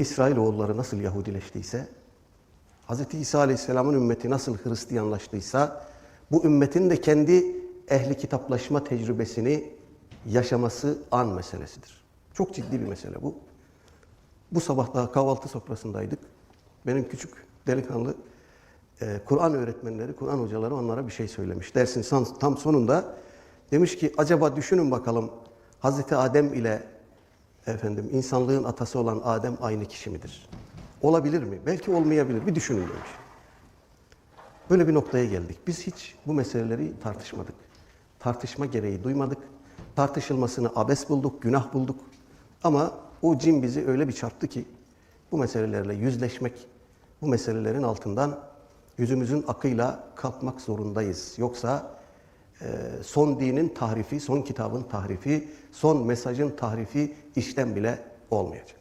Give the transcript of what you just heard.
İsrailoğulları nasıl Yahudileştiyse, Hz. İsa Aleyhisselam'ın ümmeti nasıl Hristiyanlaştıysa, bu ümmetin de kendi ehli kitaplaşma tecrübesini yaşaması an meselesidir. Çok ciddi bir mesele bu. Bu sabah daha kahvaltı sofrasındaydık. Benim küçük delikanlı e, Kur'an öğretmenleri, Kur'an hocaları onlara bir şey söylemiş. Dersin tam sonunda demiş ki acaba düşünün bakalım Hazreti Adem ile efendim insanlığın atası olan Adem aynı kişi midir? Olabilir mi? Belki olmayabilir. Bir düşünün demiş. Böyle bir noktaya geldik. Biz hiç bu meseleleri tartışmadık. Tartışma gereği duymadık. Tartışılmasını abes bulduk, günah bulduk. Ama o cin bizi öyle bir çarptı ki bu meselelerle yüzleşmek, bu meselelerin altından yüzümüzün akıyla kalkmak zorundayız. Yoksa son dinin tahrifi, son kitabın tahrifi, son mesajın tahrifi işten bile olmayacak.